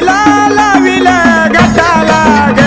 लाविला लाविला गटाला.